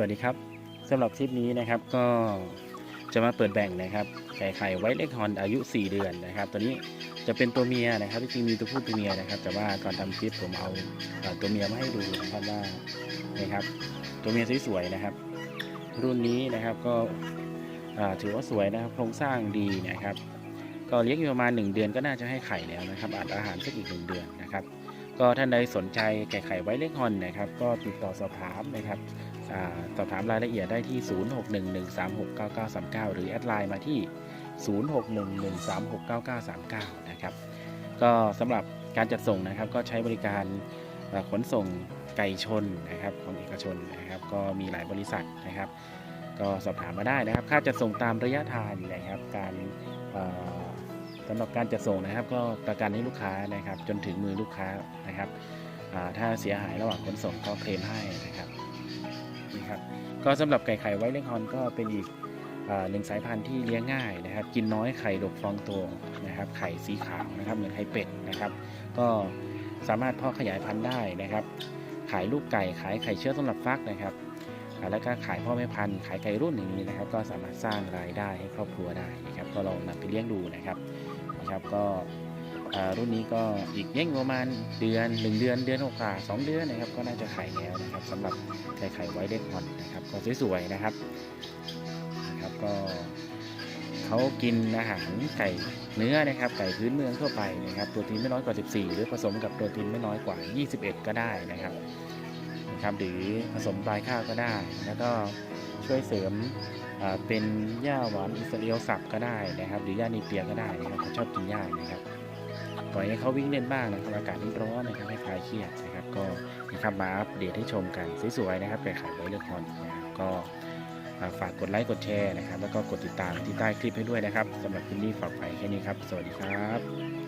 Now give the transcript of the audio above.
วัสดีครับสำหรับคลิปนี้นะครับก็จะมาเปิดแบ่งนะครับไก่ไข่ไว้เล็กฮอนอายุ 4 เดือนนะครับ ตัวนี้จะเป็นตัวเมียนะครับที่จริงมีตัวผู้ตัวเมียนะครับ แต่ว่าก่อนทำคลิปผมเอาตัวเมียมาให้ดูนะครับว่านะครับ ตัวเมียสวยๆนะครับ รุ่นนี้นะครับก็ถือว่าสวยนะครับ โครงสร้างดีนะครับ ก็เลี้ยงอยู่ประมาณ 1 เดือนก็น่าจะให้ไข่แล้วนะครับอาจอาหารสักอีกหนึ่งเดือนนะครับ ก็ท่านใดสนใจไก่ไข่ไว้เล็กฮอนนะครับ ก็ติดต่อสอบถามนะครับ สอบถามรายละเอียดได้ที่ 0611369939 หรือแอดไลน์มาที่ 0611369939 นะครับ ก็สำหรับการจัดส่งนะครับก็ใช้บริการขนส่งไก่ชนนะครับของเอกชนนะครับ ก็มีหลายบริษัทนะครับ ก็สอบถามมาได้นะครับ ค่าจัดส่งตามระยะทางนะครับ การสำหรับการจัดส่งนะครับ ก็ประกันให้ลูกค้านะครับ จนถึงมือลูกค้านะครับถ้าเสียหายระหว่างขนส่งก็เคลมให้นะครับ ครับก็สำหรับไก่ไข่ไวเล็กฮอนก็เป็นอีกอหนึ่งสายพันธุ์ที่เลี้ยงง่ายนะครับ กินน้อยไข่ดกฟองโตนะครับ ไข่สีขาวนะครับเหมือนไข่เป็ดนะครับ ก็สามารถเพาะขยายพันธุ์ได้นะครับ ขายลูกไก่ขายไข่เชื้อสำหรับฟักนะครับแล้วก็ขายพ่อแม่พันธุ์ขายไก่รุ่นอย่างนี้นะครับ ก็สามารถสร้างรายได้ให้ครอบครัวได้นะครับ ก็ลองนำไปเลี้ยงดูนะครับนะครับก็ รุ่นนี้ก็อีกเลี้ยงประมาณเดือน 1 เดือนเดือนกว่าสองเดือนนะครับก็น่าจะไข่แล้วนะครับสำหรับไก่ไข่ไว้เด็กฮอนนะครับก็สวยๆนะครับนะครับก็เขากินอาหารไก่เนื้อนะครับไก่พื้นเมืองทั่วไปนะครับโปรตีนไม่น้อยกว่า 14 หรือผสมกับโปรตีนไม่น้อยกว่า 21 ก็ได้นะครับนะครับหรือผสมปลายข้าวก็ได้ แล้วก็ช่วยเสริมเป็นหญ้าหวานอิสราเอลสับก็ได้นะครับ หรือหญ้านีเปียก็ได้นะครับเขาชอบกินหญ้านะครับ ปล่อยให้เขาวิ่งเล่นบ้างนะครับอากาศร้อนๆนะครับให้คลายเครียดนะครับก็นะครับมาอัปเดตให้ชมกันสวยๆนะครับไก่ไข่ไว้เลือกคอนนะครับก็ฝากกดไลค์กดแชร์นะครับ แล้วก็กดติดตามที่ใต้คลิปให้ด้วยนะครับสำหรับคลิปนี้ฝากไปแค่นี้ครับ สวัสดีครับ